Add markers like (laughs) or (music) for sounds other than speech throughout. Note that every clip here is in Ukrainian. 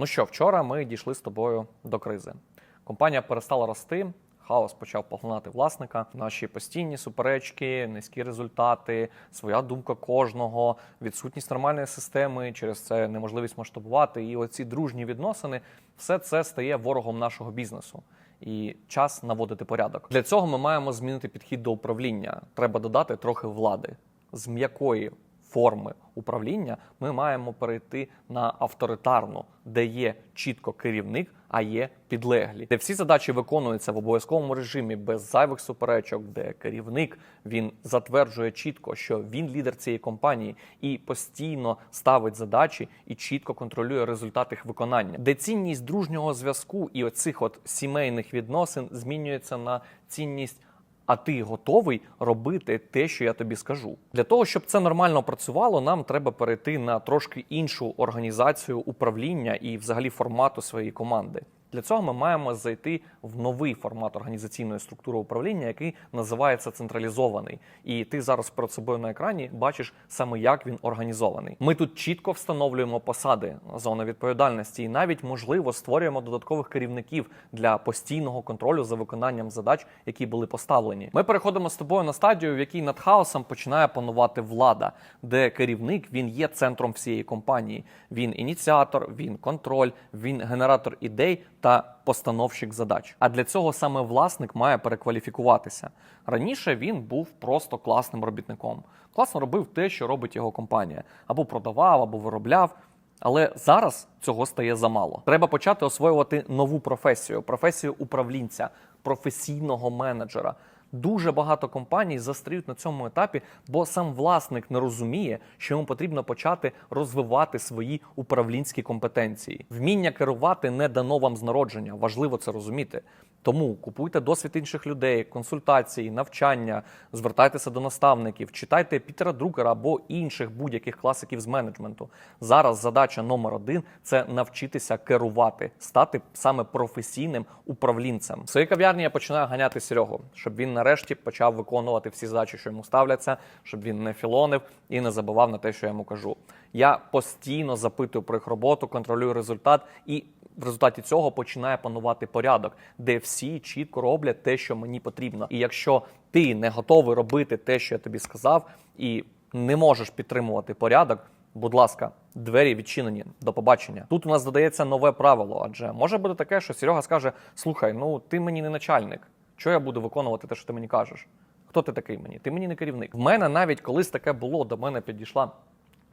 Ну що, вчора ми дійшли з тобою до кризи. Компанія перестала рости. Хаос почав поглинати власника. Наші постійні суперечки, низькі результати, своя думка кожного, відсутність нормальної системи, через це неможливість масштабувати. І оці дружні відносини, все це стає ворогом нашого бізнесу. І час наводити порядок. Для цього ми маємо змінити підхід до управління. Треба додати трохи влади з м'якої форми управління. Ми маємо перейти на авторитарну, де є чітко керівник, а є підлеглі, де всі задачі виконуються в обов'язковому режимі без зайвих суперечок, де керівник він затверджує чітко, що він лідер цієї компанії і постійно ставить задачі і чітко контролює результат їх виконання, де цінність дружнього зв'язку і оцих от сімейних відносин змінюється на цінність. А ти готовий робити те, що я тобі скажу. Для того, щоб це нормально працювало, нам треба перейти на трошки іншу організацію управління і взагалі формату своєї команди. Для цього ми маємо зайти в новий формат організаційної структури управління, який називається централізований. І ти зараз перед собою на екрані бачиш саме як він організований. Ми тут чітко встановлюємо посади, зони відповідальності, і навіть можливо створюємо додаткових керівників для постійного контролю за виконанням задач, які були поставлені. Ми переходимо з тобою на стадію, в якій над хаосом починає панувати влада, де керівник він є центром всієї компанії. Він ініціатор, він контроль, він генератор ідей та постановщик задач. А для цього саме власник має перекваліфікуватися. Раніше він був просто класним робітником. Класно робив те, що робить його компанія, або продавав, або виробляв. Але зараз цього стає замало. Треба почати освоювати нову професію професію управлінця, професійного менеджера. Дуже багато компаній застріють на цьому етапі, бо сам власник не розуміє, що йому потрібно почати розвивати свої управлінські компетенції. Вміння керувати не дано вам з народження. Важливо це розуміти. Тому купуйте досвід інших людей, консультації, навчання, звертайтеся до наставників, читайте Пітера Друкера або інших будь-яких класиків з менеджменту. Зараз задача номер один це навчитися керувати, стати саме професійним управлінцем. В своїй кав'ярні я починаю ганяти Серегу, щоб він нарешті почав виконувати всі задачі, що йому ставляться, щоб він не філонив і не забував на те, що я йому кажу. Я постійно запитую про їх роботу, контролюю результат і в результаті цього починає панувати порядок, де всі чітко роблять те, що мені потрібно. І якщо ти не готовий робити те, що я тобі сказав, і не можеш підтримувати порядок. Будь ласка, двері відчинені. До побачення. Тут у нас додається нове правило, адже може бути таке, що Серега скаже: Слухай, ну ти мені не начальник. Чого я буду виконувати те, що ти мені кажеш? Хто ти такий мені? Ти мені не керівник. В мене навіть колись таке було, до мене підійшла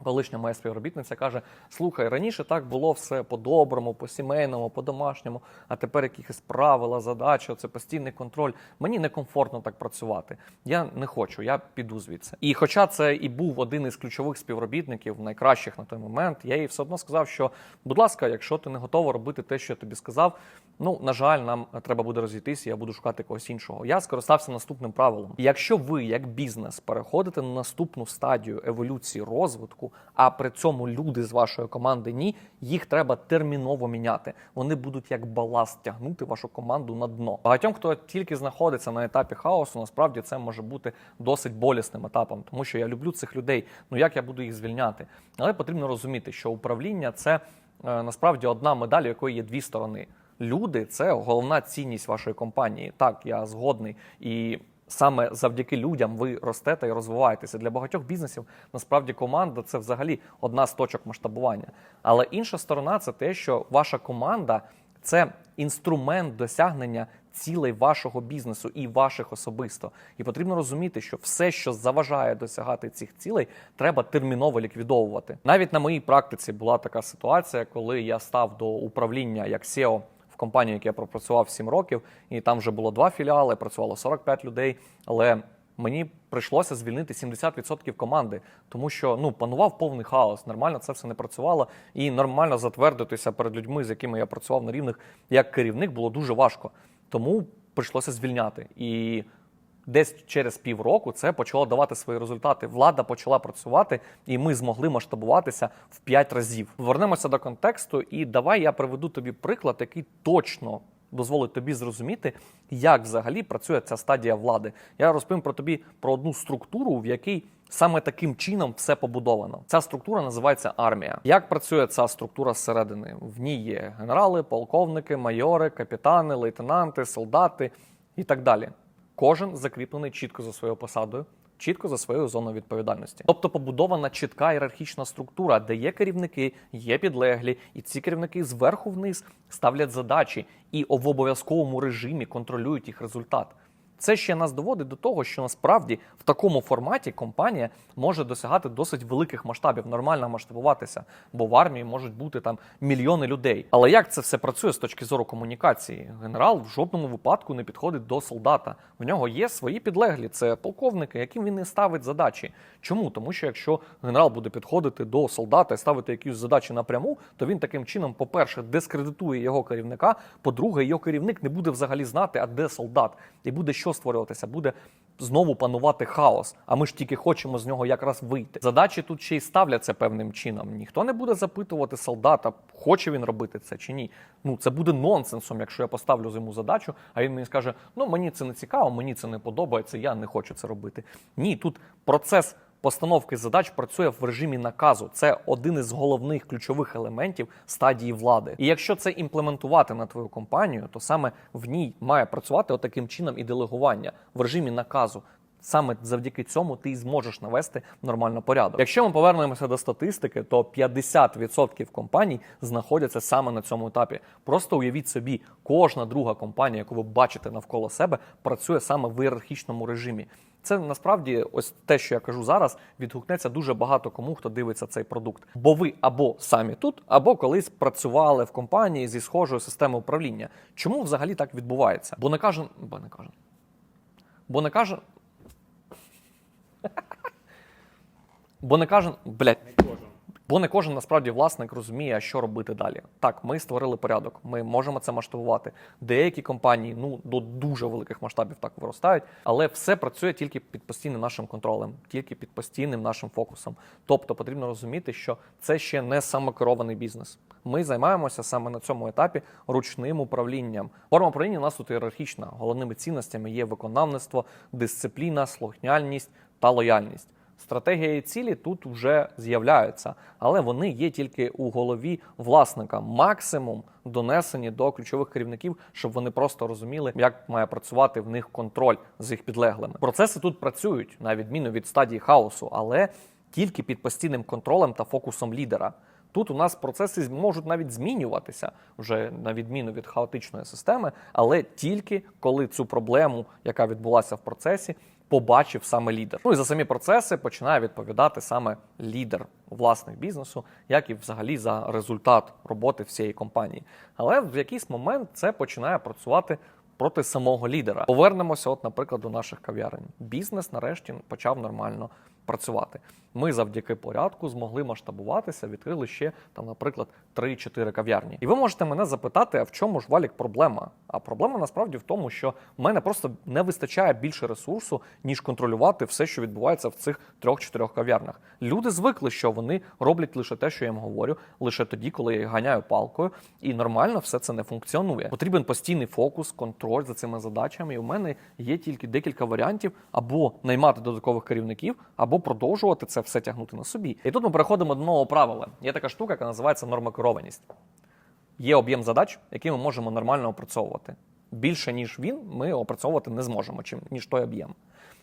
Колишня моя співробітниця каже: слухай, раніше так було все по-доброму, по-сімейному, по-домашньому, а тепер якісь правила, задачі, це постійний контроль. Мені некомфортно так працювати. Я не хочу, я піду звідси. І хоча це і був один із ключових співробітників, найкращих на той момент, я їй все одно сказав, що, будь ласка, якщо ти не готова робити те, що я тобі сказав, ну на жаль, нам треба буде розійтися, я буду шукати когось іншого. Я скористався наступним правилом. Якщо ви, як бізнес, переходите на наступну стадію еволюції розвитку а при цьому люди з вашої команди ні, їх треба терміново міняти. Вони будуть як баласт тягнути вашу команду на дно. Багатьом, хто тільки знаходиться на етапі хаосу, насправді це може бути досить болісним етапом, тому що я люблю цих людей. Ну як я буду їх звільняти? Але потрібно розуміти, що управління це е, насправді одна медаль, якої є дві сторони. Люди це головна цінність вашої компанії. Так, я згодний і саме завдяки людям ви ростете і розвиваєтеся. Для багатьох бізнесів насправді команда це взагалі одна з точок масштабування. Але інша сторона це те, що ваша команда це інструмент досягнення цілей вашого бізнесу і ваших особисто. І потрібно розуміти, що все, що заважає досягати цих цілей, треба терміново ліквідовувати. Навіть на моїй практиці була така ситуація, коли я став до управління як SEO в компанії, яку я пропрацював 7 років, і там вже було два філіали, працювало 45 людей. Але мені прийшлося звільнити 70% команди, тому що ну панував повний хаос. Нормально це все не працювало, і нормально затвердитися перед людьми, з якими я працював на рівних як керівник, було дуже важко. Тому прийшлося звільняти і. Десь через півроку це почало давати свої результати. Влада почала працювати, і ми змогли масштабуватися в 5 разів. Вернемося до контексту, і давай я приведу тобі приклад, який точно дозволить тобі зрозуміти, як взагалі працює ця стадія влади. Я розповім про тобі про одну структуру, в якій Саме таким чином все побудовано. Ця структура називається армія. Як працює ця структура зсередини? В ній є генерали, полковники, майори, капітани, лейтенанти, солдати і так далі. Кожен закріплений чітко за своєю посадою, чітко за своєю зоною відповідальності. Тобто побудована чітка ієрархічна структура, де є керівники, є підлеглі, і ці керівники зверху вниз ставлять задачі і в обов'язковому режимі контролюють їх результат. Це ще нас доводить до того, що насправді в такому форматі компанія може досягати досить великих масштабів, нормально масштабуватися, бо в армії можуть бути там мільйони людей. Але як це все працює з точки зору комунікації? Генерал в жодному випадку не підходить до солдата. В нього є свої підлеглі, це полковники, яким він не ставить задачі. Чому? Тому що якщо генерал буде підходити до солдата і ставити якісь задачі напряму, то він таким чином, по-перше, дискредитує його керівника. По-друге, його керівник не буде взагалі знати, а де солдат, і буде що створюватися, буде знову панувати хаос. А ми ж тільки хочемо з нього якраз вийти. Задачі тут ще й ставляться певним чином. Ніхто не буде запитувати солдата, хоче він робити це чи ні. Ну це буде нонсенсом, якщо я поставлю йому задачу, а він мені скаже: ну мені це не цікаво, мені це не подобається, я не хочу це робити. Ні, тут процес. Постановки задач працює в режимі наказу. Це один із головних ключових елементів стадії влади. І якщо це імплементувати на твою компанію, то саме в ній має працювати отаким чином і делегування в режимі наказу. Саме завдяки цьому ти зможеш навести нормально порядок. Якщо ми повернемося до статистики, то 50% компаній знаходяться саме на цьому етапі. Просто уявіть собі, кожна друга компанія, яку ви бачите навколо себе, працює саме в ієрархічному режимі. Це насправді ось те, що я кажу зараз, відгукнеться дуже багато кому, хто дивиться цей продукт. Бо ви або самі тут, або колись працювали в компанії зі схожою системою управління. Чому взагалі так відбувається? Бо не каже, бо не каже. Бо не каже. (laughs) Бо не каже, блядь, Бо не кожен насправді власник розуміє, що робити далі. Так, ми створили порядок, ми можемо це масштабувати. Деякі компанії ну до дуже великих масштабів так виростають, але все працює тільки під постійним нашим контролем, тільки під постійним нашим фокусом. Тобто потрібно розуміти, що це ще не самокерований бізнес. Ми займаємося саме на цьому етапі ручним управлінням. Форма управління у нас тут ієрархічна. Головними цінностями є виконавництво, дисципліна, слухняльність та лояльність. Стратегія і цілі тут вже з'являються, але вони є тільки у голові власника. Максимум донесені до ключових керівників, щоб вони просто розуміли, як має працювати в них контроль з їх підлеглими. Процеси тут працюють на відміну від стадії хаосу, але тільки під постійним контролем та фокусом лідера. Тут у нас процеси можуть навіть змінюватися вже на відміну від хаотичної системи, але тільки коли цю проблему, яка відбулася в процесі, побачив саме лідер. Ну і за самі процеси починає відповідати саме лідер власник бізнесу, як і взагалі за результат роботи всієї компанії. Але в якийсь момент це починає працювати. Проти самого лідера повернемося, от, наприклад, до наших кав'ярень. Бізнес нарешті почав нормально працювати. Ми завдяки порядку змогли масштабуватися, відкрили ще там, наприклад, 3-4 кав'ярні. І ви можете мене запитати, а в чому ж валік проблема? А проблема насправді в тому, що в мене просто не вистачає більше ресурсу, ніж контролювати все, що відбувається в цих трьох-чотирьох кав'ярнях. Люди звикли, що вони роблять лише те, що я їм говорю, лише тоді, коли я їх ганяю палкою, і нормально все це не функціонує. Потрібен постійний фокус, контроль за цими задачами. І у мене є тільки декілька варіантів: або наймати додаткових керівників, або продовжувати це все тягнути на собі. І тут ми переходимо до нового правила. Є така штука, яка називається нормокерованість. Є об'єм задач, які ми можемо нормально опрацьовувати. Більше, ніж він, ми опрацьовувати не зможемо, чим ніж той об'єм.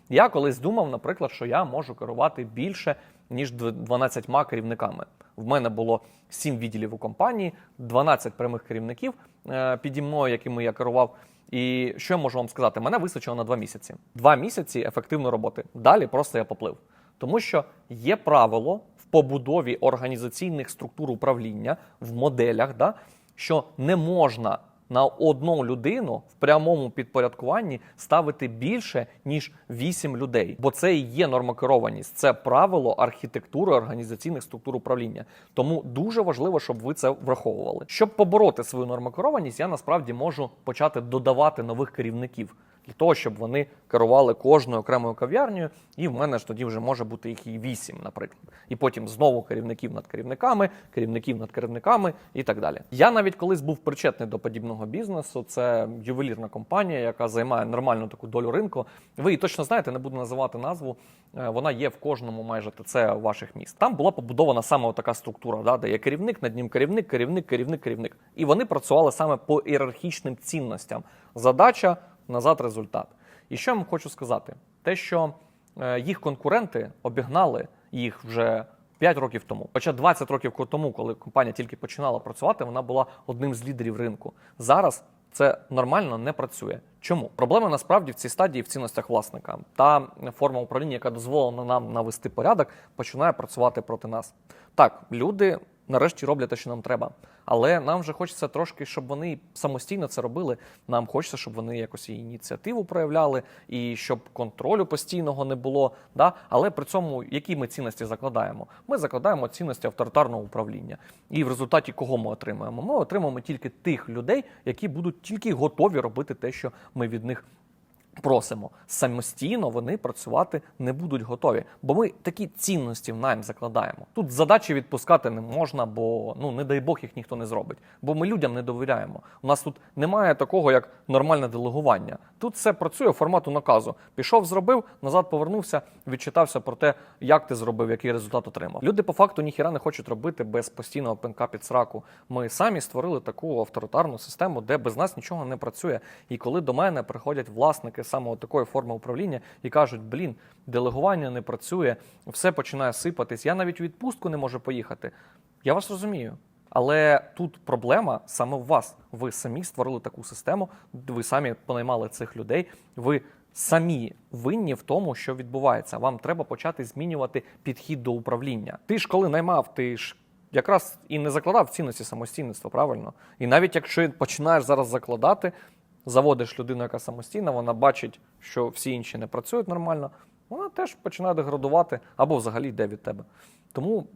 Я колись думав, наприклад, що я можу керувати більше, ніж 12 керівниками. В мене було 7 відділів у компанії, 12 прямих керівників е, піді мною, якими я керував. І що я можу вам сказати? Мене вистачило на два місяці. Два місяці ефективної роботи. Далі просто я поплив. Тому що є правило в побудові організаційних структур управління в моделях, да, що не можна на одну людину в прямому підпорядкуванні ставити більше ніж 8 людей, бо це і є нормокерованість, це правило архітектури організаційних структур управління. Тому дуже важливо, щоб ви це враховували. Щоб побороти свою нормокерованість, я насправді можу почати додавати нових керівників. Для того, щоб вони керували кожною окремою кав'ярнею, і в мене ж тоді вже може бути їх і вісім, наприклад. І потім знову керівників над керівниками, керівників над керівниками і так далі. Я навіть колись був причетний до подібного бізнесу. Це ювелірна компанія, яка займає нормальну таку долю ринку. Ви її точно знаєте, не буду називати назву. Е, Вона є в кожному майже ТЦ ваших міст. Там була побудована саме така структура, да, де є керівник, над ним керівник, керівник, керівник, керівник. І вони працювали саме по ієрархічним цінностям. Задача назад результат. І що я вам хочу сказати? Те, що е, їх конкуренти обігнали їх вже 5 років тому. Хоча 20 років тому, коли компанія тільки починала працювати, вона була одним з лідерів ринку. Зараз це нормально не працює. Чому? Проблема насправді в цій стадії в цінностях власника. Та форма управління, яка дозволена нам навести порядок, починає працювати проти нас. Так, люди нарешті роблять те, що нам треба. Але нам вже хочеться трошки, щоб вони самостійно це робили. Нам хочеться, щоб вони якось ініціативу проявляли, і щоб контролю постійного не було. Да? Але при цьому які ми цінності закладаємо? Ми закладаємо цінності авторитарного управління. І в результаті кого ми отримаємо? Ми отримаємо тільки тих людей, які будуть тільки готові робити те, що ми від них просимо. Самостійно вони працювати не будуть готові, бо ми такі цінності в найм закладаємо. Тут задачі відпускати не можна, бо ну не дай Бог їх ніхто не зробить. Бо ми людям не довіряємо. У нас тут немає такого, як нормальне делегування. Тут все працює формату наказу. Пішов, зробив, назад повернувся, відчитався про те, як ти зробив, який результат отримав. Люди по факту ніхіра не хочуть робити без постійного пинка під сраку. Ми самі створили таку авторитарну систему, де без нас нічого не працює. І коли до мене приходять власники саме такої форми управління і кажуть: блін, делегування не працює, все починає сипатись. Я навіть у відпустку не можу поїхати. Я вас розумію. Але тут проблема саме в вас. Ви самі створили таку систему, ви самі понаймали цих людей. Ви самі винні в тому, що відбувається. Вам треба почати змінювати підхід до управління. Ти ж коли наймав, ти ж якраз і не закладав цінності самостійництва, правильно? І навіть якщо починаєш зараз закладати, заводиш людину, яка самостійна, вона бачить, що всі інші не працюють нормально, вона теж починає деградувати або взагалі йде від тебе. Тому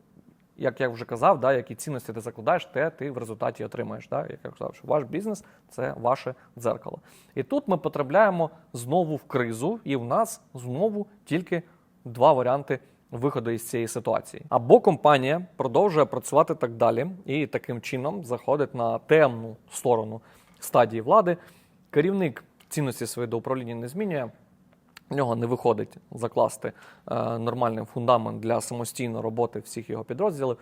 як я вже казав, да, які цінності ти закладаєш, те ти в результаті отримаєш. Да? Як я казав, що ваш бізнес це ваше дзеркало. І тут ми потрапляємо знову в кризу, і в нас знову тільки два варіанти виходу із цієї ситуації. Або компанія продовжує працювати так далі, і таким чином заходить на темну сторону стадії влади. Керівник цінності своєї до управління не змінює. В нього не виходить закласти е, нормальний фундамент для самостійної роботи всіх його підрозділів.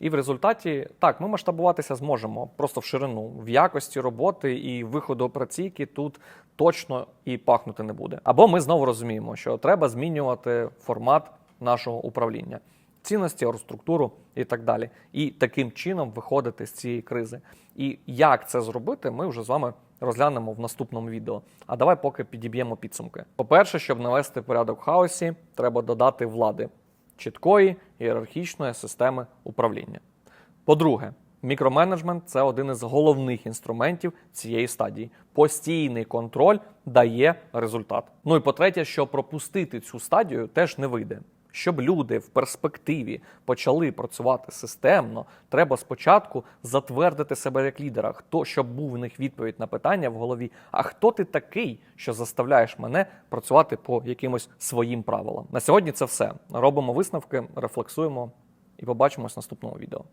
І в результаті так, ми масштабуватися зможемо просто в ширину, в якості роботи і виходу операційки тут точно і пахнути не буде. Або ми знову розуміємо, що треба змінювати формат нашого управління, цінності, структуру і так далі. І таким чином виходити з цієї кризи. І як це зробити, ми вже з вами розглянемо в наступному відео. А давай поки підіб'ємо підсумки. По-перше, щоб навести порядок в хаосі, треба додати влади чіткої ієрархічної системи управління. По-друге, мікроменеджмент це один із головних інструментів цієї стадії. Постійний контроль дає результат. Ну і по-третє, що пропустити цю стадію теж не вийде. Щоб люди в перспективі почали працювати системно, треба спочатку затвердити себе як лідера, хто щоб був у них відповідь на питання в голові. А хто ти такий, що заставляєш мене працювати по якимось своїм правилам? На сьогодні це все. Робимо висновки, рефлексуємо і побачимось в наступному відео.